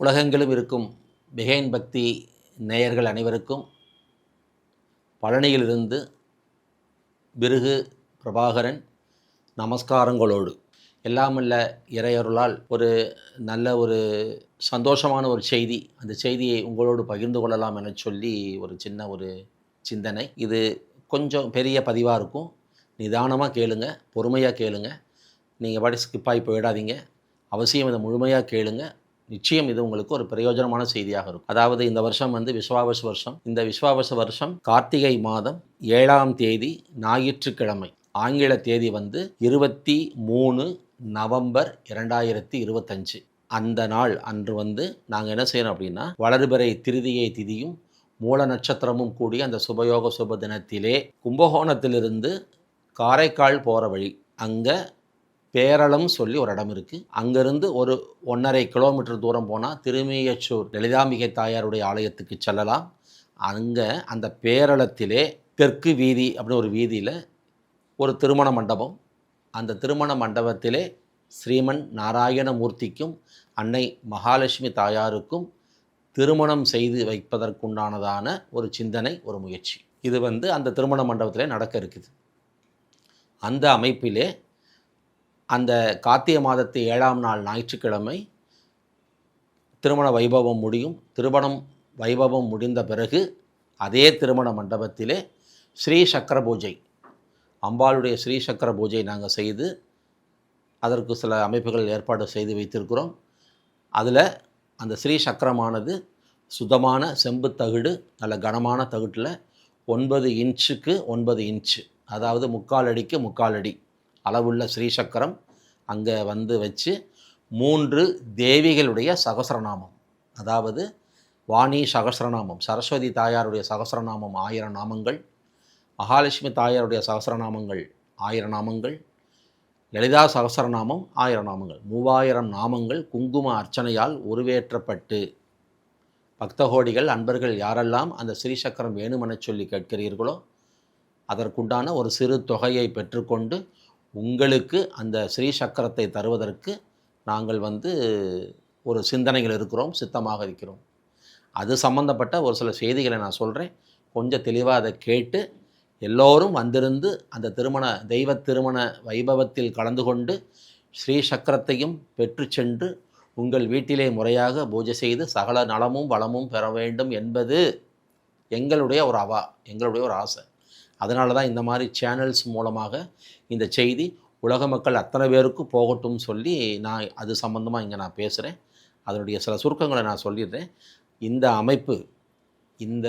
உலகெங்கிலும் இருக்கும். பிகைன் பக்தி நேயர்கள் அனைவருக்கும் பழனியிலிருந்து பிருகு பிரபாகரன் நமஸ்காரங்களோடு. எல்லாமல்ல இறையருளால் ஒரு நல்ல ஒரு சந்தோஷமான ஒரு செய்தி அந்த செய்தியை உங்களோடு பகிர்ந்து கொள்ளலாம் என சொல்லி ஒரு சின்ன ஒரு சிந்தனை. இது கொஞ்சம் பெரிய பதிவாக இருக்கும். நிதானமாக கேளுங்க பொறுமையாக கேளுங்க. நீங்கள் பாடி ஸ்கிப்பாகி போயிடாதீங்க. அவசியம் இதை முழுமையாக கேளுங்க. நிச்சயம் இது உங்களுக்கு ஒரு பிரயோஜனமான செய்தியாக இருக்கும். அதாவது இந்த வருஷம் வந்து விஸ்வாவச வருஷம். இந்த விஸ்வாவச வருஷம் கார்த்திகை மாதம் ஏழாம் தேதி ஞாயிற்றுக்கிழமை. ஆங்கில தேதி வந்து இருபத்தி மூணு நவம்பர் இரண்டாயிரத்தி இருபத்தஞ்சு. அந்த நாள் அன்று வந்து நாங்கள் என்ன செய்யணும் அப்படின்னா வளர்பிறை திருதியை திதியும் மூல நட்சத்திரமும் கூடிய அந்த சுபயோக சுப தினத்திலே கும்பகோணத்திலிருந்து காரைக்கால் போகிற வழி அங்கே பேரளம் சொல்லி ஒரு இடம் இருக்குது அங்கேருந்து ஒரு ஒன்றரை கிலோமீட்டர் தூரம் போனால் திருமியச்சூர் லலிதாம்பிகை தாயாருடைய ஆலயத்துக்கு செல்லலாம். அங்கே அந்த பேரளத்திலே தெற்கு வீதி அப்படின்னு ஒரு வீதியில் ஒரு திருமண மண்டபம். அந்த திருமண மண்டபத்திலே ஸ்ரீமன் நாராயணமூர்த்திக்கும் அன்னை மகாலட்சுமி தாயாருக்கும் திருமணம் செய்து வைப்பதற்குண்டானதான ஒரு சிந்தனை ஒரு முயற்சி. இது வந்து அந்த திருமண மண்டபத்திலே நடக்க இருக்குது. அந்த அமைப்பிலே அந்த கார்த்திகை மாதத்து ஏழாம் நாள் ஞாயிற்றுக்கிழமை திருமண வைபவம் முடியும். திருமணம் வைபவம் முடிந்த பிறகு அதே திருமண மண்டபத்திலே ஸ்ரீ சக்கர பூஜை. அம்பாளுடைய ஸ்ரீ சக்கர பூஜை நாங்கள் செய்து அதற்கு சில அமைப்புகள் ஏற்பாடு செய்து வைத்திருக்கிறோம். அதில் அந்த ஸ்ரீ சக்கரமானது சுத்தமான செம்பு தகுடு நல்ல கனமான தகுட்டில் ஒன்பது இன்ச்சுக்கு ஒன்பது இன்ச்சு. அதாவது முக்கால் அடிக்கு முக்கால் அடி. அளவுள்ள ஸ்ரீசக்கரம் அங்கே வந்து வச்சு மூன்று தேவிகளுடைய சகசரநாமம். அதாவது வாணி சகசரநாமம் சரஸ்வதி தாயாருடைய சகசரநாமம் ஆயிரம் நாமங்கள் மகாலட்சுமி தாயாருடைய சகசரநாமங்கள் ஆயிரம் நாமங்கள் லலிதா சகசரநாமம் ஆயிரம் நாமங்கள் மூவாயிரம் நாமங்கள் குங்கும அர்ச்சனையால் உருவேற்றப்பட்டு. பக்தகோடிகள் அன்பர்கள் யாரெல்லாம் அந்த ஸ்ரீசக்கரம் வேணுமெனச் சொல்லி கேட்கிறீர்களோ அதற்குண்டான ஒரு சிறு தொகையை பெற்றுக்கொண்டு உங்களுக்கு அந்த ஸ்ரீ சக்கரத்தை தருவதற்கு நாங்கள் வந்து ஒரு சிந்தனைகள் இருக்கிறோம் சித்தமாக இருக்கிறோம். அது சம்மந்தப்பட்ட ஒரு சில செய்திகளை நான் சொல்கிறேன் கொஞ்சம் தெளிவாக அதை கேட்டு எல்லோரும் வந்திருந்து அந்த திருமண தெய்வ திருமண வைபவத்தில் கலந்து கொண்டு ஸ்ரீ சக்கரத்தையும் பெற்று சென்று உங்கள் வீட்டிலே முறையாக பூஜை செய்து சகல நலமும் வளமும் பெற வேண்டும் என்பது எங்களுடைய ஒரு அவா எங்களுடைய ஒரு ஆசை. அதனால தான் இந்த மாதிரி சேனல்ஸ் மூலமாக இந்த செய்தி உலக மக்கள் அத்தனை பேருக்கும் போகட்டும் சொல்லி நான் அது சம்மந்தமாக இங்கே நான் பேசுகிறேன் அதனுடைய சில சுருக்கங்களை நான் சொல்லிடுறேன். இந்த அமைப்பு இந்த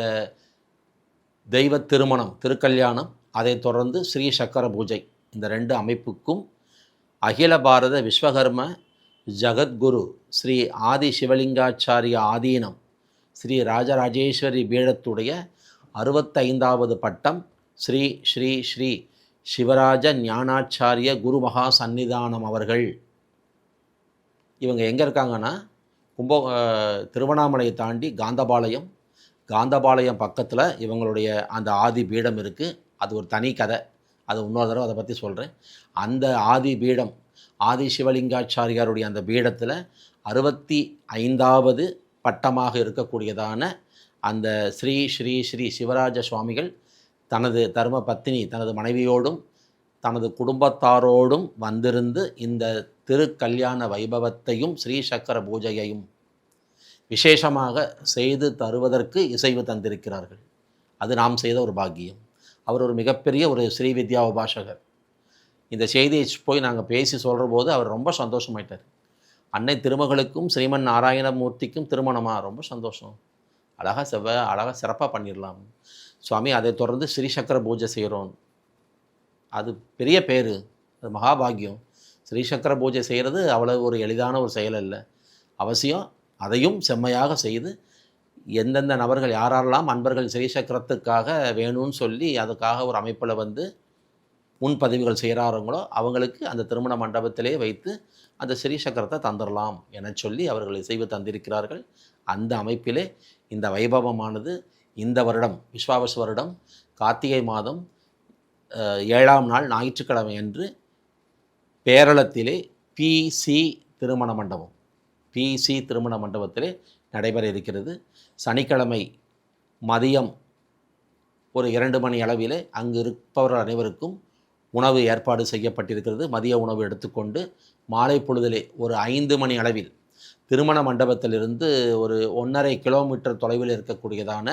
தெய்வ திருமணம் திருக்கல்யாணம் அதை தொடர்ந்து ஸ்ரீ சக்கர பூஜை இந்த ரெண்டு அமைப்புக்கும் அகில பாரத விஸ்வகர்ம ஜகத்குரு ஸ்ரீ ஆதி சிவலிங்காச்சாரிய ஆதீனம் ஸ்ரீ ராஜராஜேஸ்வரி பீடத்துடைய அறுபத்தைந்தாவது பட்டம் ஸ்ரீ ஸ்ரீ ஸ்ரீ சிவராஜ ஞானாச்சாரிய குருமகா சந்நிதானம் அவர்கள். இவங்க எங்கே இருக்காங்கன்னா கும்போ திருவண்ணாமலையை தாண்டி காந்தபாளையம். காந்தபாளையம் பக்கத்தில் இவங்களுடைய அந்த ஆதி பீடம் இருக்குது அது ஒரு தனி கதை. அது இன்னொரு தடவை அதை பற்றி சொல்கிறேன் அந்த ஆதி பீடம் ஆதி சிவலிங்காச்சாரியாருடைய அந்த பீடத்தில் அறுபத்தி ஐந்தாவது பட்டமாக இருக்கக்கூடியதான அந்த ஸ்ரீ ஸ்ரீ ஸ்ரீ சிவராஜ சுவாமிகள் தனது தர்ம பத்தினி தனது மனைவியோடும் தனது குடும்பத்தாரோடும் வந்திருந்து இந்த திருக்கல்யாண வைபவத்தையும் ஸ்ரீ சக்கர பூஜையையும் விசேஷமாக செய்து தருவதற்கு இசைவு தந்திருக்கிறார்கள். அது நாம் செய்த ஒரு பாக்கியம். அவர் ஒரு மிகப்பெரிய ஒரு ஸ்ரீ வித்யா உபாசகர் இந்த செய்தியை போய் நாங்கள் பேசி சொல்கிற போது அவர் ரொம்ப சந்தோஷமாயிட்டார். அன்னை திருமகளுக்கும் ஸ்ரீமன் நாராயணமூர்த்திக்கும் திருமணமாக ரொம்ப சந்தோஷம். அழகாக செவ்வ அழகாக சிறப்பாக பண்ணிடலாம் சுவாமி அதை தொடர்ந்து ஸ்ரீ சக்கர பூஜை செய்கிறோம் அது பெரிய பேர் அது மகாபாகியம். ஸ்ரீ சக்கர பூஜை செய்கிறது அவ்வளவு ஒரு எளிதான ஒரு செயல் அல்ல. அவசியம் அதையும் செம்மையாக செய்து எந்தெந்த நபர்கள் யாரெல்லாம் அன்பர்கள் ஸ்ரீ சக்கரத்துக்காக வேணும்னு சொல்லி அதுக்காக ஒரு அமைப்பில் வந்து முன்பதிவுகள் செய்கிறாருங்களோ அவங்களுக்கு அந்த திருமண மண்டபத்திலே வைத்து அந்த ஸ்ரீ சக்கரத்தை தந்துடலாம் என சொல்லி அவர்கள் இசைவு தந்திருக்கிறார்கள். அந்த அமைப்பிலே இந்த வைபவமானது இந்த வருடம் விஸ்வாவச வருடம் கார்த்திகை மாதம் ஏழாம் நாள் ஞாயிற்றுக்கிழமை அன்று பேரளத்திலே பிசி திருமண மண்டபம் பிசி திருமண மண்டபத்திலே நடைபெற இருக்கிறது. சனிக்கிழமை மதியம் ஒரு இரண்டு மணி அளவிலே அங்கு இருப்பவர்கள் அனைவருக்கும் உணவு ஏற்பாடு செய்யப்பட்டிருக்கிறது. மதிய உணவு எடுத்துக்கொண்டு மாலை பொழுதிலே ஒரு ஐந்து மணி அளவில் திருமண மண்டபத்திலிருந்து ஒரு ஒன்றரை கிலோமீட்டர் தொலைவில் இருக்கக்கூடியதான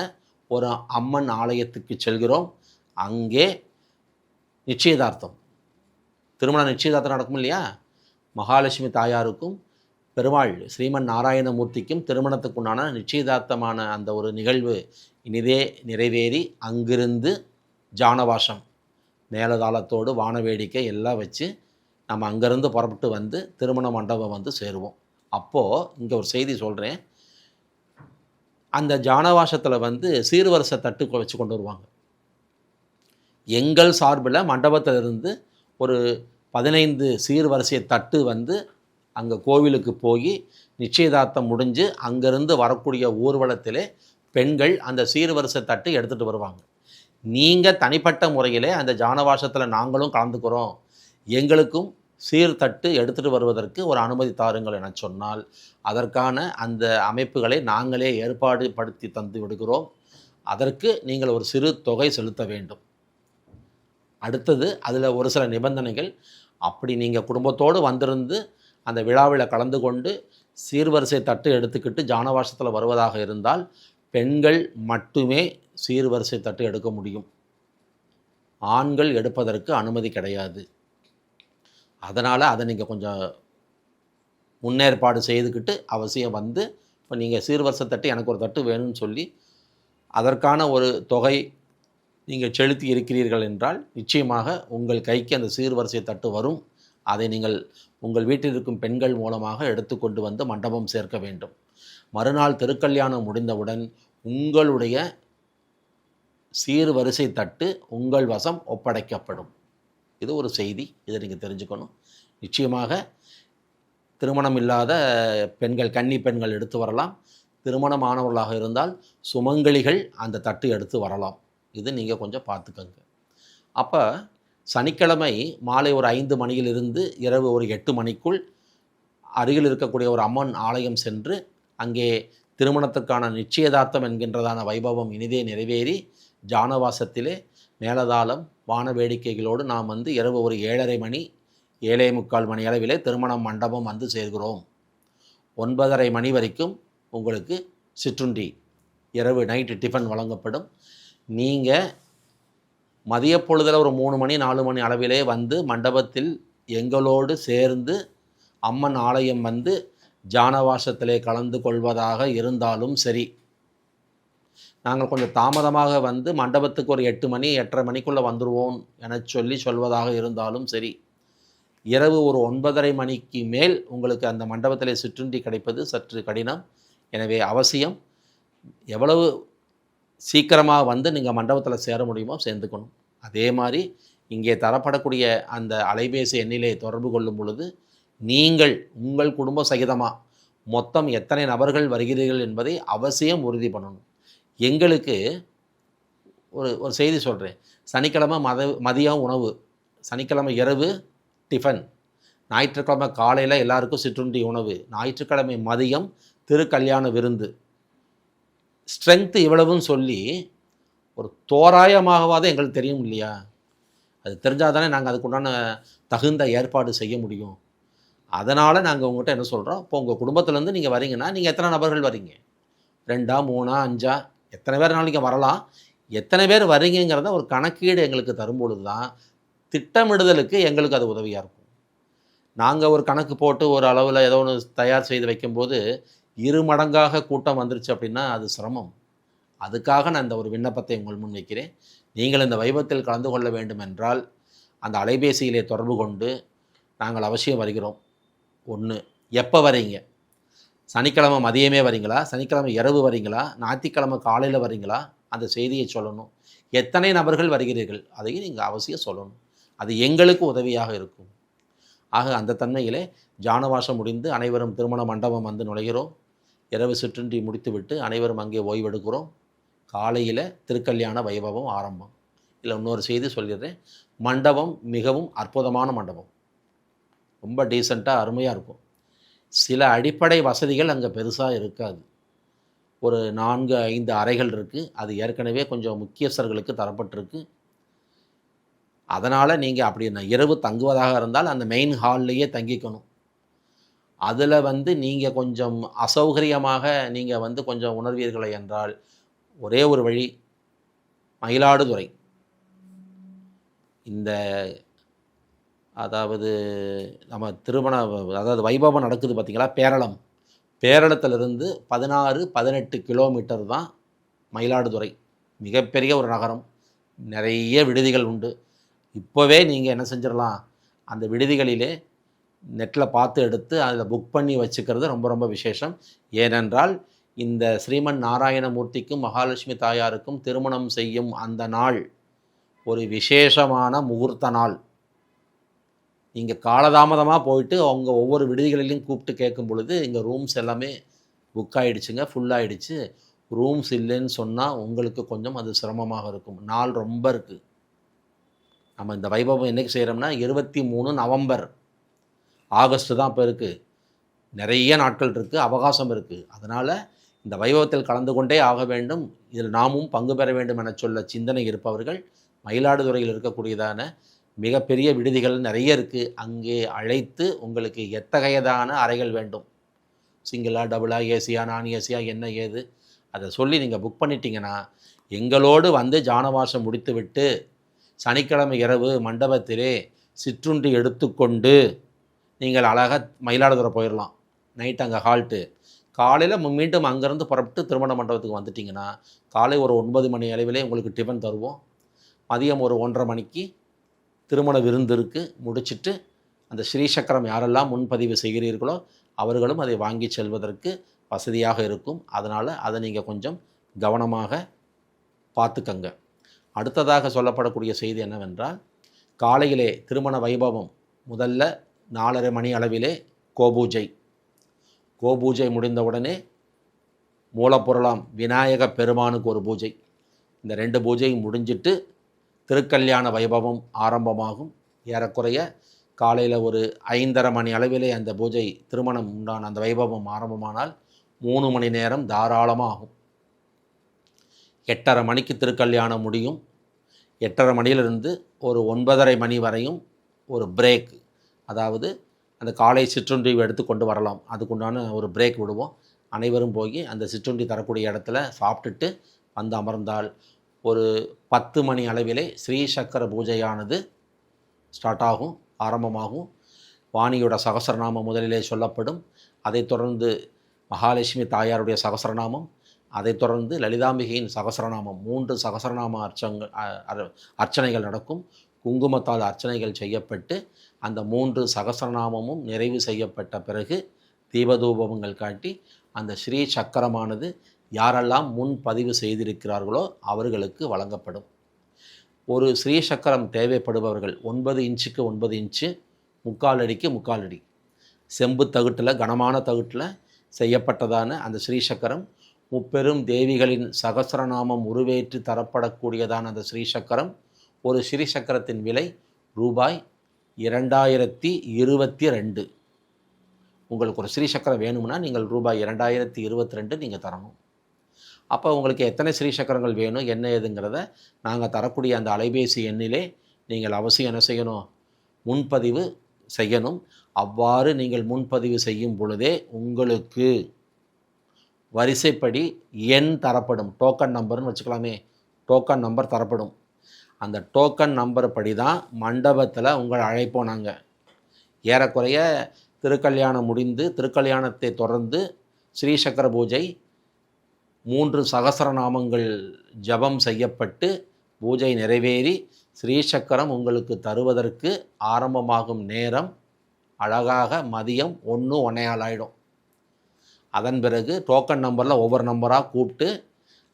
ஒரு அம்மன் ஆலயத்துக்கு செல்கிறோம். அங்கே நிச்சயதார்த்தம். திருமண நிச்சயதார்த்தம் நடக்கும் இல்லையா? மகாலட்சுமி தாயாருக்கும் பெருமாள் ஸ்ரீமன் நாராயணமூர்த்திக்கும் திருமணத்துக்குண்டான நிச்சயதார்த்தமான அந்த ஒரு நிகழ்வு இனிதே நிறைவேறி அங்கிருந்து ஜானவாசம் மேலதாளத்தோடு வான வேடிக்கை எல்லாம் வச்சு நம்ம அங்கேருந்து புறப்பட்டு வந்து திருமண மண்டபம் வந்து சேருவோம். அப்போது இங்கே ஒரு செய்தி சொல்கிறேன் அந்த ஜானவாசத்தில் வந்து சீர்வரிசை தட்டு வச்சு கொண்டு வருவாங்க. எங்கள் சார்பில் மண்டபத்திலிருந்து ஒரு பதினைந்து சீர்வரிசை தட்டு வந்து அங்கே கோவிலுக்கு போய் நிச்சயதார்த்தம் முடிஞ்சு அங்கேருந்து வரக்கூடிய ஊர்வலத்திலே பெண்கள் அந்த சீர்வரிசை தட்டு எடுத்துகிட்டு வருவாங்க. நீங்கள் தனிப்பட்ட முறையிலே அந்த ஜானவாசத்தில் நாங்களும் கலந்துக்கிறோம். எங்களுக்கும் சீர்தட்டு எடுத்துகிட்டு வருவதற்கு ஒரு அனுமதி தாருங்கள் என சொன்னால் அதற்கான அந்த அமைப்புகளை நாங்களே ஏற்பாடு படுத்தி தந்து விடுகிறோம். அதற்கு நீங்கள் ஒரு சிறு தொகை செலுத்த வேண்டும். அடுத்தது அதில் ஒரு சில நிபந்தனைகள். அப்படி நீங்கள் குடும்பத்தோடு வந்திருந்து அந்த விழாவில் கலந்து கொண்டு சீர்வரிசை தட்டு எடுத்துக்கிட்டு ஜானவாசத்தில் வருவதாக இருந்தால் பெண்கள் மட்டுமே சீர்வரிசை தட்டு எடுக்க முடியும். ஆண்கள் எடுப்பதற்கு அனுமதி கிடையாது. அதனால் அதை நீங்கள் கொஞ்சம் முன்னேற்பாடு செய்துக்கிட்டு அவசியம் வந்து இப்போ நீங்கள் சீர்வரிசை தட்டு எனக்கு ஒரு தட்டு வேணும்னு சொல்லி அதற்கான ஒரு தொகை நீங்கள் செலுத்தி இருக்கிறீர்கள் என்றால் நிச்சயமாக உங்கள் கைக்கு அந்த சீர்வரிசை தட்டு வரும். அதை நீங்கள் உங்கள் வீட்டில் இருக்கும் பெண்கள் மூலமாக எடுத்துக்கொண்டு வந்து மண்டபம் சேர்க்க வேண்டும். மறுநாள் திருக்கல்யாணம் முடிந்தவுடன் உங்களுடைய சீர்வரிசை தட்டு உங்கள் வசம் ஒப்படைக்கப்படும். இது ஒரு செய்தி இதை நீங்கள் தெரிஞ்சுக்கணும். நிச்சயமாக திருமணம் இல்லாத பெண்கள் கன்னி பெண்கள் எடுத்து வரலாம். திருமணமானவர்களாக இருந்தால் சுமங்கலிகள் அந்த தட்டு எடுத்து வரலாம். இது நீங்கள் கொஞ்சம் பார்த்துக்கோங்க. அப்போ சனிக்கிழமை மாலை ஒரு ஐந்து மணியிலிருந்து இரவு ஒரு எட்டு மணிக்குள் அருகில் இருக்கக்கூடிய ஒரு அம்மன் ஆலயம் சென்று அங்கே திருமணத்துக்கான நிச்சயதார்த்தம் என்கின்றதான வைபவம் இனிதே நிறைவேறி ஜானவாசத்திலே மேலதாளம் வான வேடிக்கைகளோடு நாம் வந்து இரவு ஒரு ஏழரை மணி ஏழே முக்கால் மணி அளவிலே திருமண மண்டபம் வந்து சேர்கிறோம். ஒன்பதரை மணி வரைக்கும் உங்களுக்கு சிற்றுண்டி இரவு நைட்டு டிஃபன் வழங்கப்படும். நீங்கள் மதிய பொழுதில் ஒரு மூணு மணி நாலு மணி அளவிலே வந்து மண்டபத்தில் எங்களோடு சேர்ந்து அம்மன் ஆலயம் வந்து ஜானவாசத்திலே கலந்து கொள்வதாக இருந்தாலும் சரி நாங்கள் கொஞ்சம் தாமதமாக வந்து மண்டபத்துக்கு ஒரு எட்டு மணி எட்டரை மணிக்குள்ளே வந்துடுவோம் என சொல்லி சொல்வதாக இருந்தாலும் சரி. இரவு ஒரு ஒன்பதரை மணிக்கு மேல் உங்களுக்கு அந்த மண்டபத்திலே சிற்றுண்டி கிடைப்பது சற்று கடினம். எனவே அவசியம். எவ்வளவு சீக்கிரமாக வந்து நீங்கள் மண்டபத்தில் சேர முடியுமோ சேர்ந்துக்கணும் அதே மாதிரி இங்கே தரப்படக்கூடிய அந்த அலைபேசி எண்ணிலே தொடர்பு கொள்ளும் பொழுது நீங்கள் உங்கள் குடும்ப சகிதமாக மொத்தம் எத்தனை நபர்கள் வருகிறீர்கள் என்பதை அவசியம் உறுதி பண்ணணும். எங்களுக்கு ஒரு ஒரு செய்தி சொல்கிறேன் சனிக்கிழமை மத மதியம் உணவு சனிக்கிழமை இரவு டிஃபன் ஞாயிற்றுக்கிழமை காலையில் எல்லாருக்கும் சிற்றுண்டி உணவு ஞாயிற்றுக்கிழமை மதியம் திருக்கல்யாண விருந்து. ஸ்ட்ரென்த்து இவ்வளவுன்னு சொல்லி ஒரு தோராயமாகவாது எங்களுக்கு தெரியும் இல்லையா? அது தெரிஞ்சால் தானே நாங்கள் அதுக்குண்டான தகுந்த ஏற்பாடு செய்ய முடியும். அதனால் நாங்கள் உங்கள்கிட்ட என்ன சொல்கிறோம் இப்போ உங்கள் குடும்பத்துலேருந்து நீங்கள் வரீங்கன்னா நீங்கள் எத்தனை நபர்கள் வரீங்க? ரெண்டா மூணா அஞ்சா? எத்தனை பேர் நாளைக்கு வரலாம். எத்தனை பேர் வரீங்கிறத ஒரு கணக்கீடு எங்களுக்கு தரும்பொழுது தான் திட்டமிடுதலுக்கு எங்களுக்கு அது உதவியாக இருக்கும். நாங்கள் ஒரு கணக்கு போட்டு ஒரு அளவில் ஏதோ ஒன்று தயார் செய்து வைக்கும்போது இரு மடங்காக கூட்டம் வந்துருச்சு அப்படின்னா அது சிரமம். அதுக்காக நான் இந்த ஒரு விண்ணப்பத்தை உங்கள் முன் வைக்கிறேன். நீங்கள் இந்த வைபத்தில் கலந்து கொள்ள வேண்டும் என்றால் அந்த அலைபேசியிலே தொடர்பு கொண்டு நாங்கள் அவசியம் வருகிறோம். ஒன்று எப்போ வரீங்க? சனிக்கிழமை மதியமே வரீங்களா? சனிக்கிழமை இரவு வரீங்களா? ஞாயிற்றுக்கிழமை காலையில் வரீங்களா? அந்த செய்தியை சொல்லணும். எத்தனை நபர்கள் வருகிறீர்கள்? அதையும் நீங்கள் அவசியம் சொல்லணும். அது எங்களுக்கு உதவியாக இருக்கும். ஆக அந்த தன்மையிலே ஜானவாசம் முடிந்து அனைவரும் திருமண மண்டபம் வந்து நுழைகிறோம். இரவு சிற்றுண்டி முடித்துவிட்டு அனைவரும் அங்கே ஓய்வெடுக்கிறோம். காலையில் திருக்கல்யாண வைபவம் ஆரம்பம். இல்லை இன்னொரு செய்தி சொல்லிடுறேன். மண்டபம் மிகவும் அற்புதமான மண்டபம். ரொம்ப டீசெண்டாக அருமையாக இருக்கும். சில அடிப்படை வசதிகள் அங்கே பெருசாக இருக்காது. ஒரு நான்கு ஐந்து அறைகள் இருக்குது அது ஏற்கனவே கொஞ்சம் முக்கியஸ்தர்களுக்கு தரப்பட்டிருக்கு. அதனால் நீங்கள் அப்படி ந- இரவு தங்குவதாக இருந்தால் அந்த மெயின் ஹால்லையே தங்கிக்கணும். அதில் வந்து நீங்கள் கொஞ்சம் அசௌகரியமாக நீங்கள் வந்து கொஞ்சம் உணர்வீர்களை என்றால் ஒரே ஒரு வழி மயிலாடுதுறை. இந்த அதாவது நம்ம திருமண அதாவது வைபவம் நடக்குது பார்த்திங்களா? பேரளம். பேரளத்திலிருந்து பதினாறு பதினெட்டு கிலோமீட்டர் தான் மயிலாடுதுறை. மிகப்பெரிய ஒரு நகரம். நிறைய விடுதிகள் உண்டு. இப்போவே நீங்கள் என்ன செஞ்சிடலாம்? அந்த விடுதிகளிலே நெட்டில் பார்த்து எடுத்து அதில் புக் பண்ணி வச்சுக்கிறது ரொம்ப ரொம்ப விசேஷம். ஏனென்றால் இந்த ஸ்ரீமன் நாராயணமூர்த்திக்கும் மகாலட்சுமி தாயாருக்கும் திருமணம் செய்யும் அந்த நாள் ஒரு விசேஷமான முகூர்த்த நாள். இங்கே காலதாமதமாக போயிட்டு அவங்க ஒவ்வொரு விடுதிகளிலையும் கூப்பிட்டு கேட்கும் பொழுது இங்கே ரூம்ஸ் எல்லாமே புக் ஆகிடுச்சுங்க ஃபுல் ஆகிடுச்சு ரூம்ஸ் இல்லைன்னு சொன்னால் உங்களுக்கு கொஞ்சம் அது சிரமமாக இருக்கும். நாள் ரொம்ப இருக்குது நம்ம இந்த வைபவம் என்னைக்கு செய்கிறோம்னா இருபத்தி மூணு நவம்பர். ஆகஸ்ட் தான் இப்போ இருக்குது நிறைய நாட்கள் இருக்குது அவகாசம் இருக்குது அதனால் இந்த வைபவத்தில் கலந்து கொண்டே ஆக வேண்டும். இதில் நாமும் பங்கு பெற வேண்டும் என சொல்ல சிந்தனை இருப்பவர்கள் மயிலாடுதுறையில் இருக்கக்கூடியதான மிகப்பெரிய விடுதிகள் நிறைய இருக்குது அங்கே அழைத்து உங்களுக்கு எத்தகையதான அறைகள் வேண்டும்? சிங்கிளா டபுளா ஏசியா நான் ஏசியா என்ன ஏது? அதை சொல்லி நீங்கள் புக் பண்ணிட்டீங்கன்னா எங்களோடு வந்து ஜானவாசம் முடித்துவிட்டு சனிக்கிழமை இரவு மண்டபத்திலே சிற்றுண்டி எடுத்துக்கொண்டு நீங்கள் அழகாக மயிலாடுதுறை போயிடலாம் நைட் அங்கே ஹால்ட்டு காலையில் மீண்டும் அங்கேருந்து புறப்பட்டு திருமண மண்டபத்துக்கு வந்துட்டிங்கன்னா காலை ஒரு ஒன்பது மணி அளவிலே உங்களுக்கு டிஃபன் தருவோம். மதியம் ஒரு ஒன்றரை மணிக்கு திருமண விருந்திற்கு முடிச்சிட்டு அந்த ஸ்ரீசக்கரம் யாரெல்லாம் முன்பதிவு செய்கிறீர்களோ அவர்களும் அதை வாங்கி செல்வதற்கு வசதியாக இருக்கும். அதனால் அதை நீங்கள் கொஞ்சம் கவனமாக பார்த்துக்கங்க. அடுத்ததாக சொல்லப்படக்கூடிய செய்தி என்னவென்றால் காலையிலே திருமண வைபவம் முதல்ல நாலரை மணி அளவிலே கோபூஜை. கோபூஜை முடிந்தவுடனே மூலப்பொருளாம் விநாயக பெருமானுக்கு ஒரு பூஜை. இந்த ரெண்டு பூஜையும் முடிஞ்சிட்டு திருக்கல்யாண வைபவம் ஆரம்பமாகும். ஏறக்குறைய காலையில் ஒரு ஐந்தரை மணி அளவிலே அந்த பூஜை திருமணம் உண்டான அந்த வைபவம் ஆரம்பமானால் மூணு மணி நேரம் தாராளமாகும். எட்டரை மணிக்கு திருக்கல்யாணம் முடியும். எட்டரை மணியிலிருந்து ஒரு ஒன்பதரை மணி வரையும் ஒரு பிரேக் அதாவது அந்த காலை சிற்றுண்டி எடுத்து கொண்டு வரலாம். அதுக்குண்டான ஒரு பிரேக் விடுவோம். அனைவரும் போய் அந்த சிற்றுண்டி தரக்கூடிய இடத்துல சாப்பிட்டுட்டு வந்து அமர்ந்தால் ஒரு பத்து மணி அளவிலே ஸ்ரீ சக்கர பூஜையானது ஸ்டார்ட் ஆகும் ஆரம்பமாகும். வாணியோட சகசரநாமம் முதலிலே சொல்லப்படும். அதைத் தொடர்ந்து மகாலட்சுமி தாயாருடைய சகசரநாமம் அதைத் தொடர்ந்து லலிதாம்பிகையின் சகசரநாமம் மூன்று சகசரநாம அர்ச்சங்கள் அர்ச்சனைகள் நடக்கும். குங்குமத்தால் அர்ச்சனைகள் செய்யப்பட்டு அந்த மூன்று சகசரநாமமும் நிறைவு செய்யப்பட்ட பிறகு தீபதூபங்கள் காட்டி அந்த ஸ்ரீ சக்கரமானது யாரெல்லாம் முன் பதிவு செய்திருக்கிறார்களோ அவர்களுக்கு வழங்கப்படும். ஒரு ஸ்ரீ சக்கரம் தேவைப்படுபவர்கள் ஒன்பது இன்ச்சுக்கு ஒன்பது இன்ச்சு முக்கால் அடிக்கு முக்கால் அடி. செம்பு தகுட்டில் கனமான தகுட்டில் செய்யப்பட்டதான அந்த ஸ்ரீ சக்கரம் முப்பெரும் தேவிகளின் சகசரநாமம் உருவேற்றி தரப்படக்கூடியதான அந்த ஸ்ரீ சக்கரம் ஒரு ஸ்ரீ சக்கரத்தின் விலை ரூபாய் இரண்டாயிரத்தி இருபத்தி ரெண்டு. உங்களுக்கு ஒரு ஸ்ரீ சக்கரம் வேணும்னா நீங்கள் ரூபாய் இரண்டாயிரத்தி இருபத்தி ரெண்டு நீங்கள் தரணும். அப்போ உங்களுக்கு எத்தனை ஸ்ரீ சக்கரங்கள் வேணும் என்ன ஏதுங்கிறத நாங்கள் தரக்கூடிய அந்த அலைபேசி எண்ணிலே நீங்கள் அவசியம் என்ன செய்யணும்? முன்பதிவு செய்யணும். அவ்வாறு நீங்கள் முன்பதிவு செய்யும் பொழுதே உங்களுக்கு வரிசைப்படி எண் தரப்படும். டோக்கன் நம்பர்னு வச்சுக்கலாமே. டோக்கன் நம்பர் தரப்படும். அந்த டோக்கன் நம்பர் படி தான் மண்டபத்தில் உங்களை அழைப்போம் நாங்கள் ஏறக்குறைய திருக்கல்யாணம் முடிந்து திருக்கல்யாணத்தை தொடர்ந்து ஸ்ரீ சக்கர பூஜை மூன்று சகசரநாமங்கள் ஜபம் செய்யப்பட்டு பூஜை நிறைவேறி ஸ்ரீசக்கரம் உங்களுக்கு தருவதற்கு ஆரம்பமாகும் நேரம் அழகாக மதியம் ஒன்று ஒன்றையால் ஆகிடும் அதன் பிறகு டோக்கன் நம்பரில் ஒவ்வொரு நம்பராக கூப்பிட்டு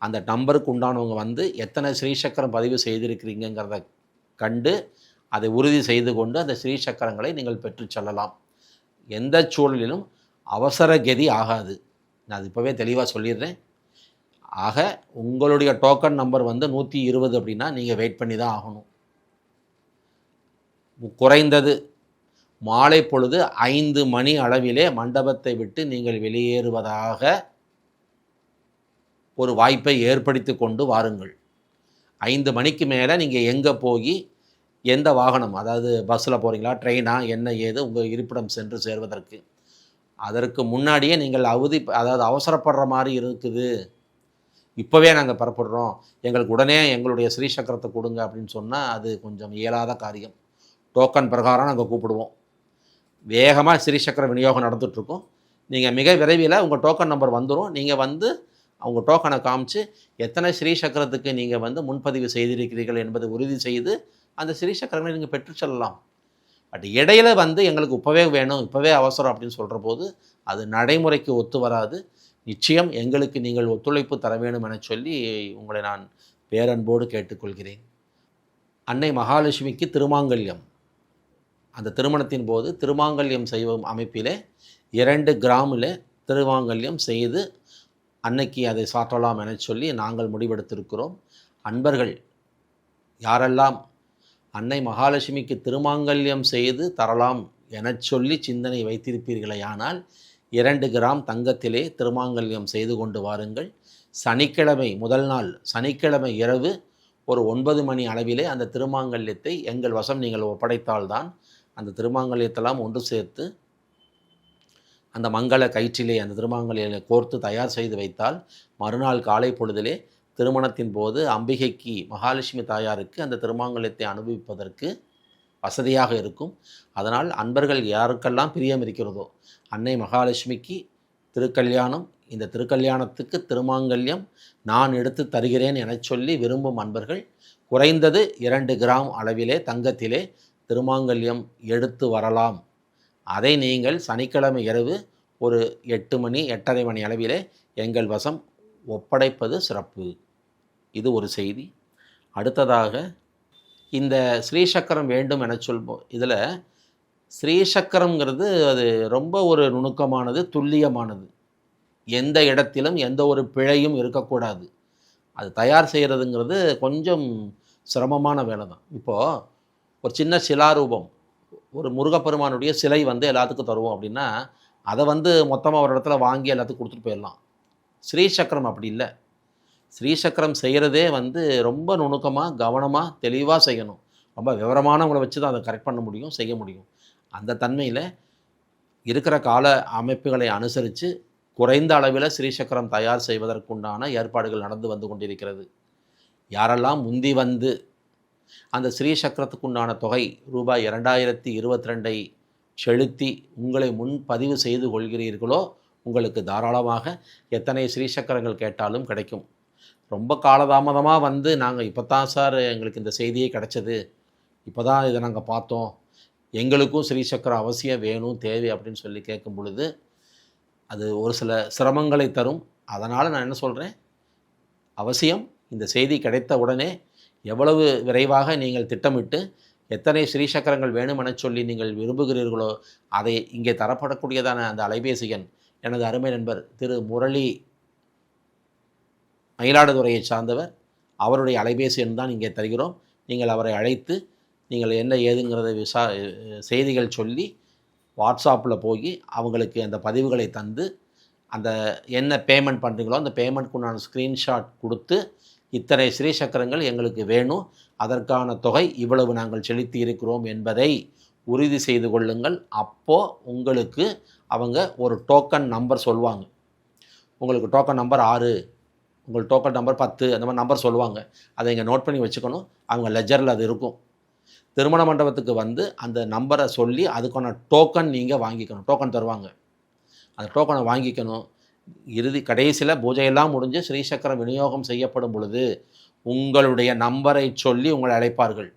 அந்த நம்பருக்கு உண்டானவங்க வந்து எத்தனை ஸ்ரீசக்கரம் பதிவு செய்திருக்கிறீங்கிறத கண்டு அதை உறுதி செய்து கொண்டு அந்த ஸ்ரீசக்கரங்களை நீங்கள் பெற்று செல்லலாம். எந்த சூழலிலும் அவசர கதி ஆகாது. நான் அது இப்போவே தெளிவாக சொல்லிடுறேன். ஆக உங்களுடைய டோக்கன் நம்பர் வந்து நூற்றி இருபது அப்படின்னா நீங்கள் வெயிட் பண்ணி தான் ஆகணும். குறைந்தது மாலை பொழுது ஐந்து மணி அளவிலே மண்டபத்தை விட்டு நீங்கள் வெளியேறுவதாக ஒரு வாய்ப்பை ஏற்படுத்தி கொண்டு வாருங்கள். ஐந்து மணிக்கு மேலே நீங்கள் எங்கே போய் எந்த வாகனம் அதாவது பஸ்ஸில் போகிறீங்களா ட்ரெயினா என்ன ஏது உங்கள் இருப்பிடம் சென்று சேர்வதற்கு. அதற்கு முன்னாடியே நீங்கள் அவதி அதாவது அவசரப்படுற மாதிரி இருக்குது. இப்போவே நாங்கள் பரப்பிடுறோம் எங்களுக்கு உடனே எங்களுடைய ஸ்ரீ சக்கரத்தை கொடுங்க அப்படின்னு சொன்னால் அது கொஞ்சம் இயலாத காரியம். டோக்கன் பிரகாரம் நாங்கள் கூப்பிடுவோம். வேகமாக ஸ்ரீ சக்கர விநியோகம் நடந்துகிட்ருக்கோம் நீங்கள் மிக விரைவில் உங்கள் டோக்கன் நம்பர் வந்துடும் நீங்கள் வந்து அவங்க டோக்கனை காமிச்சு எத்தனை ஸ்ரீ சக்கரத்துக்கு நீங்கள் வந்து முன்பதிவு செய்திருக்கிறீர்கள் என்பதை உறுதி செய்து அந்த ஸ்ரீ சக்கரங்களை நீங்கள் பெற்று செல்லலாம். பட் இடையில வந்து எங்களுக்கு இப்போவே வேணும் இப்போவே அவசரம் அப்படின்னு சொல்கிற போது அது நடைமுறைக்கு ஒத்து வராது. நிச்சயம் எங்களுக்கு நீங்கள் ஒத்துழைப்பு தர வேண்டும் என சொல்லி உங்களை நான் பேரன்போடு கேட்டுக்கொள்கிறேன். அன்னை மகாலட்சுமிக்கு திருமாங்கல்யம். அந்த திருமணத்தின் போது திருமாங்கல்யம் செய்வோம் அமைப்பிலே இரண்டு கிராமில் திருமாங்கல்யம் செய்து அன்னைக்கு அதை சாற்றலாம் என சொல்லி நாங்கள் முடிவெடுத்திருக்கிறோம். அன்பர்கள் யாரெல்லாம் அன்னை மகாலட்சுமிக்கு திருமாங்கல்யம் செய்து தரலாம் என சொல்லி சிந்தனை வைத்திருப்பீர்களேயானால் இரண்டு கிராம் தங்கத்திலே திருமாங்கல்யம் செய்து கொண்டு வாருங்கள். சனிக்கிழமை முதல் நாள் சனிக்கிழமை இரவு ஒரு ஒன்பது மணி அளவிலே அந்த திருமாங்கல்யத்தை எங்கள் வசம் நீங்கள் ஒப்படைத்தால்தான் அந்த திருமாங்கல்யத்தெல்லாம் ஒன்று சேர்த்து அந்த மங்கள கயிற்றிலே அந்த திருமாங்கல்யத்தை கோர்த்து தயார் செய்து வைத்தால் மறுநாள் காலை பொழுதிலே திருமணத்தின் போது அம்பிகைக்கு மகாலட்சுமி தாயாருக்கு அந்த திருமாங்கல்யத்தை அனுபவிப்பதற்கு வசதியாக இருக்கும். அதனால் அன்பர்கள் யாருக்கெல்லாம் பிரியம் இருக்கிறதோ அன்னை மகாலட்சுமிக்கு திருக்கல்யாணம். இந்த திருக்கல்யாணத்துக்கு திருமாங்கல்யம் நான் எடுத்து தருகிறேன் என சொல்லி விரும்பும் அன்பர்கள் குறைந்தது இரண்டு கிராம் அளவிலே தங்கத்திலே திருமாங்கல்யம் எடுத்து வரலாம். அதை நீங்கள் சனிக்கிழமை இரவு ஒரு எட்டு மணி எட்டரை மணி அளவிலே எங்கள் வசம் ஒப்படைப்பது சிறப்பு. இது ஒரு செய்தி. அடுத்ததாக இந்த ஸ்ரீசக்கரம் வேண்டும் என சொல்வோம் இதில் ஸ்ரீசக்கரம்ங்கிறது அது ரொம்ப ஒரு நுணுக்கமானது துல்லியமானது. எந்த இடத்திலும் எந்த ஒரு பிழையும் இருக்கக்கூடாது. அது தயார் செய்கிறதுங்கிறது கொஞ்சம் சிரமமான வேலை தான் இப்போது ஒரு சின்ன சிலாரூபம் ஒரு முருகப்பெருமானுடைய சிலை வந்து எல்லாத்துக்கும் தருவோம் அப்படின்னா அதை வந்து மொத்தமாக ஒரு இடத்துல வாங்கி எல்லாத்துக்கும் கொடுத்துட்டு போயிடலாம். ஸ்ரீசக்கரம் அப்படி இல்லை. ஸ்ரீசக்கரம் செய்கிறதே வந்து ரொம்ப நுணுக்கமாக கவனமாக தெளிவாக செய்யணும். ரொம்ப விவரமானவங்களை வச்சு தான் அதை கரெக்ட் பண்ண முடியும் செய்ய முடியும். அந்த தன்மையில் இருக்கிற கால அமைப்புகளை அனுசரித்து குறைந்த அளவில் ஸ்ரீசக்கரம் தயார் செய்வதற்குண்டான ஏற்பாடுகள் நடந்து வந்து கொண்டிருக்கிறது. யாரெல்லாம் முந்தி வந்து அந்த ஸ்ரீசக்கரத்துக்குண்டான தொகை ரூபாய் இரண்டாயிரத்தி இருபத்தி ரெண்டை செலுத்தி உங்களை முன்பதிவு செய்து கொள்கிறீர்களோ உங்களுக்கு தாராளமாக எத்தனை ஸ்ரீசக்கரங்கள் கேட்டாலும் கிடைக்கும். ரொம்ப காலதாமதமாக வந்து நாங்கள் இப்போ தான் சார் எங்களுக்கு இந்த செய்தியே கிடச்சது. இப்போ தான் இதை நாங்கள் பார்த்தோம். எங்களுக்கும் ஸ்ரீசக்கரம் அவசியம் வேணும் தேவை அப்படின்னு சொல்லி கேட்கும் பொழுது அது ஒரு சில சிரமங்களை தரும். அதனால் நான் என்ன சொல்கிறேன் அவசியம் இந்த செய்தி கிடைத்த உடனே எவ்வளவு விரைவாக நீங்கள் திட்டமிட்டு எத்தனை ஸ்ரீசக்கரங்கள் வேணுமென சொல்லி நீங்கள் விரும்புகிறீர்களோ அதை இங்கே தரப்படக்கூடியதான அந்த அலைபேசி எண் எனது அருமை நண்பர் திரு முரளி மயிலாடுதுறையை சார்ந்தவர் அவருடைய அலைபேசி எண் தான் இங்கே தருகிறோம். நீங்கள் அவரை அழைத்து நீங்கள் என்ன ஏதுங்கிறத விசா செய்திகள் சொல்லி வாட்ஸ்அப்பில் போய் அவங்களுக்கு அந்த பதிவுகளை தந்து அந்த என்ன பேமெண்ட் பண்ணுறீங்களோ அந்த பேமெண்ட்க்கு நான் ஸ்க்ரீன்ஷாட் கொடுத்து இத்தனை ஸ்ரீசக்கரங்கள் எங்களுக்கு வேணும். அதற்கான தொகை இவ்வளவு நாங்கள் செலுத்தி இருக்கிறோம் என்பதை உறுதி செய்து கொள்ளுங்கள். அப்போது உங்களுக்கு அவங்க ஒரு டோக்கன் நம்பர் சொல்லுவாங்க. உங்களுக்கு டோக்கன் நம்பர் ஆறு உங்கள் டோக்கன் நம்பர் பத்து அந்த மாதிரி நம்பர் சொல்லுவாங்க. அதை இங்கே நோட் பண்ணி வச்சுக்கணும். அவங்க லெஜரில் அது இருக்கும். திருமண மண்டபத்துக்கு வந்து அந்த நம்பரை சொல்லி அதுக்கான டோக்கன் நீங்கள் வாங்கிக்கணும். டோக்கன் தருவாங்க. அந்த டோக்கனை வாங்கிக்கணும். இறுதி கடைசியில் பூஜையெல்லாம் முடிஞ்சு ஸ்ரீசக்கரம் விநியோகம் செய்யப்படும் பொழுது உங்களுடைய நம்பரை சொல்லி உங்களை அழைப்பார்கள்.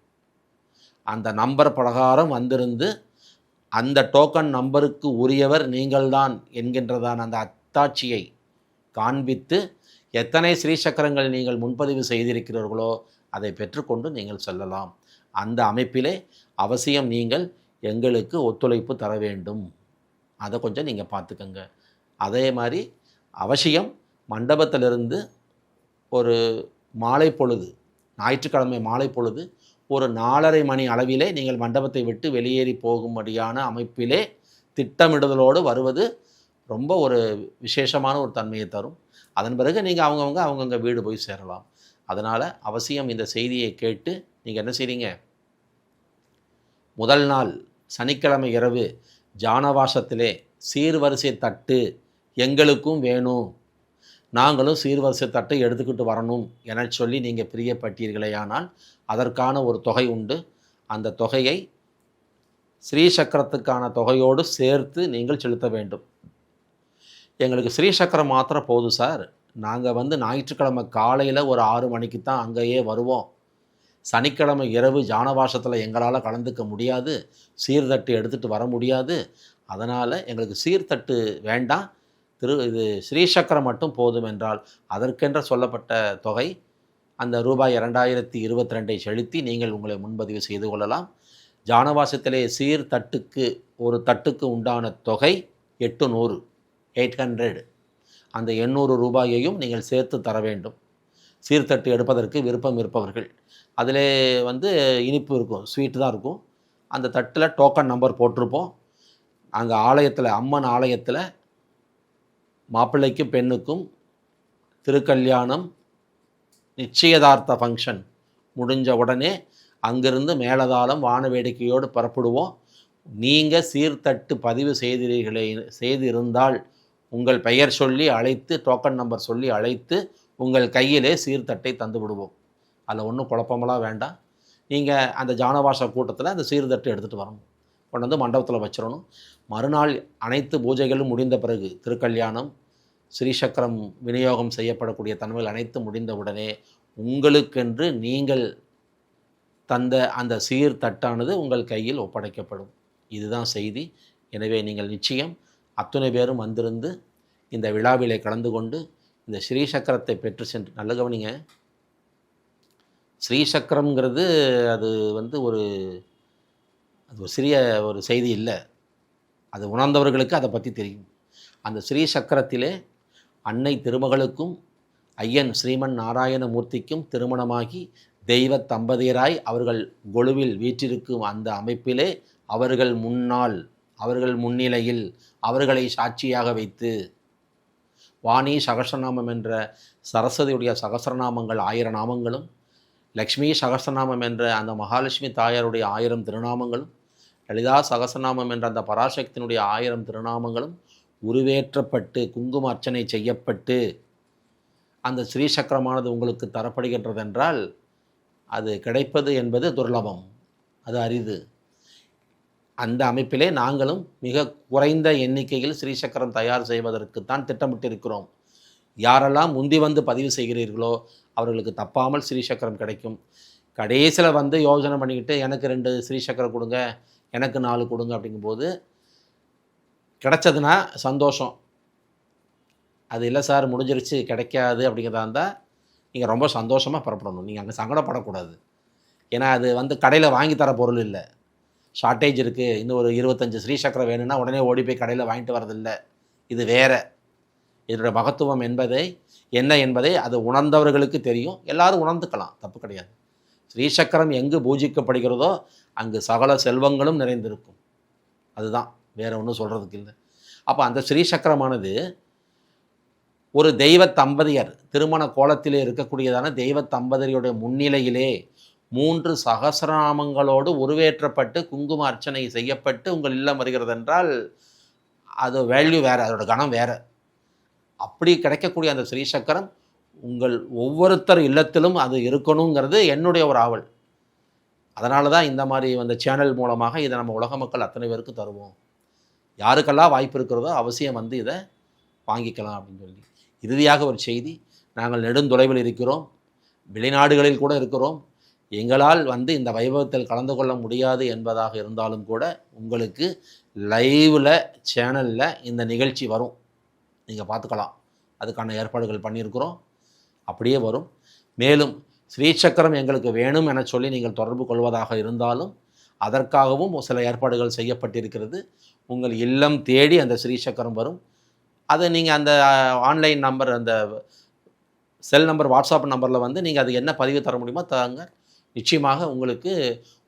அந்த நம்பர் பிரகாரம் வந்திருந்து அந்த டோக்கன் நம்பருக்கு உரியவர் நீங்கள்தான் என்கின்றதான அந்த அத்தாட்சியை காண்பித்து எத்தனை ஸ்ரீசக்கரங்கள் நீங்கள் முன்பதிவு செய்திருக்கிறீர்களோ அதை பெற்றுக்கொண்டு நீங்கள் செல்லலாம். அந்த அமைப்பிலே அவசியம் நீங்கள் எங்களுக்கு ஒத்துழைப்பு தர வேண்டும். அதை கொஞ்சம் நீங்கள் பார்த்துக்கோங்க. அதே மாதிரி அவசியம் மண்டபத்திலிருந்து ஒரு மாலை பொழுது ஞாயிற்றுக்கிழமை மாலை பொழுது ஒரு நாலரை மணி அளவிலே நீங்கள் மண்டபத்தை விட்டு வெளியேறி போகும்படியான அமைப்பிலே திட்டமிடுதலோடு வருவது ரொம்ப ஒரு விசேஷமான ஒரு தன்மையை தரும். அதன் பிறகு நீங்கள் அவங்கவுங்க அவங்கவுங்க வீடு போய் சேரலாம். அதனால் அவசியம் இந்த செய்தியை கேட்டு நீங்கள் என்ன செய்கிறீங்க முதல் நாள் சனிக்கிழமை இரவு ஜானவாசத்திலே சீர்வரிசை தட்டு எங்களுக்கும் வேணும். நாங்களும் சீர்வரிசை தட்டை எடுத்துக்கிட்டு வரணும் என சொல்லி நீங்கள் பிரியப்பட்டீர்களேயானால் அதற்கான ஒரு தொகை உண்டு. அந்த தொகையை ஸ்ரீசக்கரத்துக்கான தொகையோடு சேர்த்து நீங்கள் செலுத்த வேண்டும். எங்களுக்கு ஸ்ரீசக்கரம் மாத்திரம் போதும் சார். நாங்கள் வந்து ஞாயிற்றுக்கிழமை காலையில் ஒரு ஆறு மணிக்கு தான் அங்கேயே வருவோம். சனிக்கிழமை இரவு ஜானவாசத்தில் எங்களால் கலந்துக்க முடியாது. சீர்தட்டு எடுத்துகிட்டு வர முடியாது. அதனால் எங்களுக்கு சீர்தட்டு வேண்டாம். திரு இது ஸ்ரீசக்கரம் மட்டும் போதும் என்றால் அதற்கென்ற சொல்லப்பட்ட தொகை அந்த ரூபாய் இரண்டாயிரத்தி இருபத்தி ரெண்டை செலுத்தி நீங்கள் உங்களை முன்பதிவு செய்து கொள்ளலாம். ஜானவாசத்திலே சீர்தட்டுக்கு ஒரு தட்டுக்கு உண்டான தொகை எட்டு நூறு எயிட் ஹண்ட்ரட். அந்த எண்ணூறு ரூபாயையும் நீங்கள் சேர்த்து தர வேண்டும். சீர்தட்டு எடுப்பதற்கு விருப்பம் இருப்பவர்கள். அதிலே வந்து இனிப்பு இருக்கும் ஸ்வீட்டு தான் இருக்கும். அந்த தட்டில் டோக்கன் நம்பர் போட்டிருப்போம். அங்கே ஆலயத்தில் அம்மன் ஆலயத்தில் மாப்பிள்ளைக்கும் பெண்ணுக்கும் திருக்கல்யாணம் நிச்சயதார்த்த ஃபங்க்ஷன் முடிஞ்ச உடனே அங்கிருந்து மேலதாளம் வான வேடிக்கையோடு புறப்படுவோம். நீங்கள் சீர்தட்டு பதிவு செய்தீர்களே செய்திருந்தால் உங்கள் பெயர் சொல்லி அழைத்து டோக்கன் நம்பர் சொல்லி அழைத்து உங்கள் கையிலே சீர்தட்டை தந்து விடுவோம். அதில் ஒன்றும் குழப்பமெல்லாம் வேண்டாம். நீங்கள் அந்த ஜானவாச கூட்டத்தில் அந்த சீர்தட்டை எடுத்துகிட்டு வரணும். கொண்டு வந்து மண்டபத்தில் வச்சிடணும். மறுநாள் அனைத்து பூஜைகளும் முடிந்த பிறகு திருக்கல்யாணம் ஸ்ரீசக்கரம் விநியோகம் செய்யப்படக்கூடிய தன்மைகள் அனைத்து முடிந்தவுடனே உங்களுக்கென்று நீங்கள் தந்த அந்த சீர்தட்டானது உங்கள் கையில் ஒப்படைக்கப்படும். இதுதான் செய்தி. எனவே நீங்கள் நிச்சயம் அத்துணை பேரும் வந்திருந்து இந்த விழாவிலே கலந்து கொண்டு இந்த ஸ்ரீசக்கரத்தை பெற்று சென்று நல்ல கவனிங்க. ஸ்ரீசக்கரம்ங்கிறது அது வந்து ஒரு அது ஒரு சிறிய ஒரு செய்தி இல்லை. அது உணர்ந்தவர்களுக்கு அதை பற்றி தெரியும். அந்த ஸ்ரீசக்கரத்திலே அன்னை திருமகளுக்கும் ஐயன் ஸ்ரீமன் நாராயணமூர்த்திக்கும் திருமணமாகி தெய்வ தம்பதியராய் அவர்கள் கொலுவில் வீற்றிருக்கும் அந்த அமைப்பிலே அவர்கள் முன்னால் அவர்கள் முன்னிலையில் அவர்களை சாட்சியாக வைத்து வாணி சகஸ்ரநாமம் என்ற சரஸ்வதியுடைய சகஸ்ரநாமங்கள் ஆயிரம் நாமங்களும் லக்ஷ்மி சகஸ்ரநாமம் என்ற அந்த மகாலட்சுமி தாயாருடைய ஆயிரம் திருநாமங்களும் லலிதா சகசநாமம் என்ற அந்த பராசக்தியினுடைய ஆயிரம் திருநாமங்களும் உருவேற்றப்பட்டு குங்கும அர்ச்சனை செய்யப்பட்டு அந்த ஸ்ரீசக்கரமானது உங்களுக்கு தரப்படுகின்றது என்றால் அது கிடைப்பது என்பது துர்லபம். அது அரிது. அந்த அமைப்பிலே நாங்களும் மிக குறைந்த எண்ணிக்கையில் ஸ்ரீசக்கரம் தயார் செய்வதற்கு தான் திட்டமிட்டிருக்கிறோம். யாரெல்லாம் முந்தி வந்து பதிவு செய்கிறீர்களோ அவர்களுக்கு தப்பாமல் ஸ்ரீசக்கரம் கிடைக்கும். கடைசியில் வந்து யோசனை பண்ணிக்கிட்டு எனக்கு ரெண்டு ஸ்ரீசக்கரம் கொடுங்க எனக்கு நாலு கொடுங்க அப்படிங்கும்போது கிடைச்சதுன்னா சந்தோஷம். அது இல்லை சார் முடிஞ்சிருச்சு கிடைக்காது அப்படிங்கிறதா இருந்தால் நீங்கள் ரொம்ப சந்தோஷமாக புறப்படணும். நீங்கள் அங்கே சங்கடப்படக்கூடாது. ஏன்னா அது வந்து கடையில் வாங்கி தர பொருள் இல்லை. ஷார்ட்டேஜ் இருக்குது இன்னும் ஒரு இருபத்தஞ்சி ஸ்ரீசக்கரம் வேணும்னா உடனே ஓடி போய் கடையில் வாங்கிட்டு வரதில்லை இது வேறு. இதனுடைய மகத்துவம் என்பதை என்ன என்பதை அது உணர்ந்தவர்களுக்கு தெரியும். எல்லாரும் உணர்ந்துக்கலாம். தப்பு கிடையாது. ஸ்ரீசக்கரம் எங்கு பூஜிக்கப்படுகிறதோ அங்கு சகல செல்வங்களும் நிறைந்திருக்கும். அதுதான். வேறு ஒன்றும் சொல்கிறதுக்கு இல்லை. அப்போ அந்த ஸ்ரீசக்கரமானது ஒரு தெய்வ தம்பதியர் திருமண கோலத்திலே இருக்கக்கூடியதான தெய்வ தம்பதியருடைய முன்னிலையிலே மூன்று சகசிரநாமங்களோடு உருவேற்றப்பட்டு குங்கும அர்ச்சனை செய்யப்பட்டு உங்கள் இல்லம் வருகிறது என்றால் அது வேல்யூ வேறு அதோட கணம் வேறு. அப்படி கிடைக்கக்கூடிய அந்த ஸ்ரீசக்கரம் உங்கள் ஒவ்வொருத்தர் இல்லத்திலும் அது இருக்கணுங்கிறது என்னுடைய ஒரு ஆவல். அதனால தான் இந்த மாதிரி அந்த சேனல் மூலமாக இதை நம்ம உலக மக்கள் அத்தனை பேருக்கு தருவோம். யாருக்கெல்லாம் வாய்ப்பு இருக்கிறதோ அவசியம் வந்து இதை வாங்கிக்கலாம் அப்படின்னு சொல்லி. இறுதியாக ஒரு செய்தி நாங்கள் நெடுந்தொலைவில் இருக்கிறோம் வெளிநாடுகளில் கூட இருக்கிறோம். எங்களால் வந்து இந்த வைபவத்தில் கலந்து கொள்ள முடியாது என்பதாக இருந்தாலும் கூட உங்களுக்கு லைவில் சேனலில் இந்த நிகழ்ச்சி வரும். நீங்கள் பார்த்துக்கலாம். அதுக்கான ஏற்பாடுகள் பண்ணியிருக்கிறோம். அப்படியே வரும். மேலும் ஸ்ரீசக்கரம் எங்களுக்கு வேணும் என சொல்லி நீங்கள் தொடர்பு கொள்வதாக இருந்தாலும் அதற்காகவும் சில ஏற்பாடுகள் செய்யப்பட்டிருக்கிறது. உங்கள் இல்லம் தேடி அந்த ஸ்ரீசக்கரம் வரும். அதை நீங்கள் அந்த ஆன்லைன் நம்பர் அந்த செல் நம்பர் வாட்ஸ்அப் நம்பரில் வந்து நீங்கள் அது என்ன பதிவு தர முடியுமோ தாங்க நிச்சயமாக உங்களுக்கு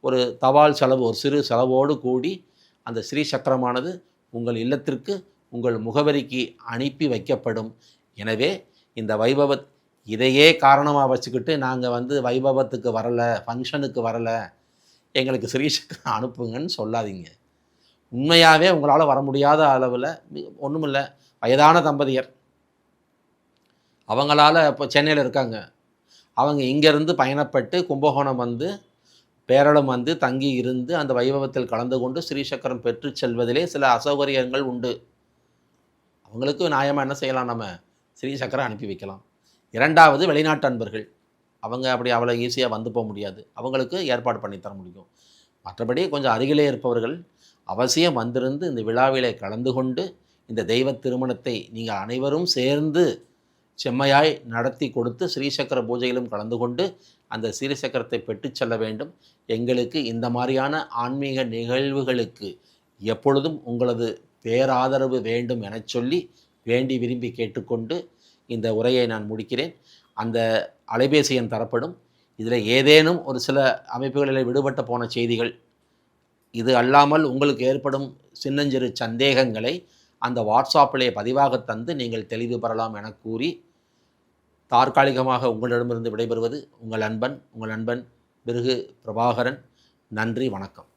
ஒரு தபால் செலவு ஒரு சிறு செலவோடு கூடி அந்த ஸ்ரீ சக்கரமானது உங்கள் இல்லத்திற்கு உங்கள் முகவரிக்கு அனுப்பி வைக்கப்படும். எனவே இந்த வைபவத் இதையே காரணமாக வச்சுக்கிட்டு நாங்கள் வந்து வைபவத்துக்கு வரலை ஃபங்க்ஷனுக்கு வரலை எங்களுக்கு ஸ்ரீ சக்கரம் அனுப்புங்கன்னு சொல்லாதீங்க. உண்மையாகவே உங்களால் வர முடியாத அளவில் ஒன்றுமில்லை வயதான தம்பதியர். அவங்களால இப்போ சென்னையில் இருக்காங்க. அவங்க இங்கேருந்து பயணப்பட்டு கும்பகோணம் வந்து பேரளம் வந்து தங்கி இருந்து அந்த வைபவத்தில் கலந்து கொண்டு ஸ்ரீசக்கரம் பெற்று செல்வதிலே சில அசௌகரியங்கள் உண்டு. அவங்களுக்கு நியாயமாக என்ன செய்யலாம்? நம்ம ஸ்ரீசக்கரம் அனுப்பி வைக்கலாம். இரண்டாவது வெளிநாட்டு அன்பர்கள். அவங்க அப்படி அவ்வளோ ஈஸியாக வந்து போக முடியாது. அவங்களுக்கு ஏற்பாடு பண்ணி தர முடியும். மற்றபடி கொஞ்சம் அருகிலே இருப்பவர்கள் அவசியம் வந்திருந்து இந்த விழாவிலே கலந்து கொண்டு இந்த தெய்வ திருமணத்தை நீங்கள் அனைவரும் சேர்ந்து செம்மையாய் நடத்தி கொடுத்து ஸ்ரீசக்கர பூஜையிலும் கலந்து கொண்டு அந்த ஸ்ரீசக்கரத்தை பெற்று செல்ல வேண்டும். எங்களுக்கு இந்த மாதிரியான ஆன்மீக நிகழ்வுகளுக்கு எப்பொழுதும் உங்களது பேராதரவு வேண்டும் என சொல்லி வேண்டி விரும்பி கேட்டுக்கொண்டு இந்த உரையை நான் முடிக்கிறேன். அந்த அலைபேசி எண் தரப்படும். இதில் ஏதேனும் ஒரு சில அமைப்புகளில் விடுபட்ட போன செய்திகள் இது அல்லாமல் உங்களுக்கு ஏற்படும் சின்னஞ்சிறு சந்தேகங்களை அந்த வாட்ஸ்அப்பிலே பதிவாக தந்து நீங்கள் தெளிவு பெறலாம் என கூறி தற்காலிகமாக உங்களிடமிருந்து விடைபெறுவது உங்கள் அன்பன் உங்கள் நண்பன் மிருகு பிரபாகரன். நன்றி வணக்கம்.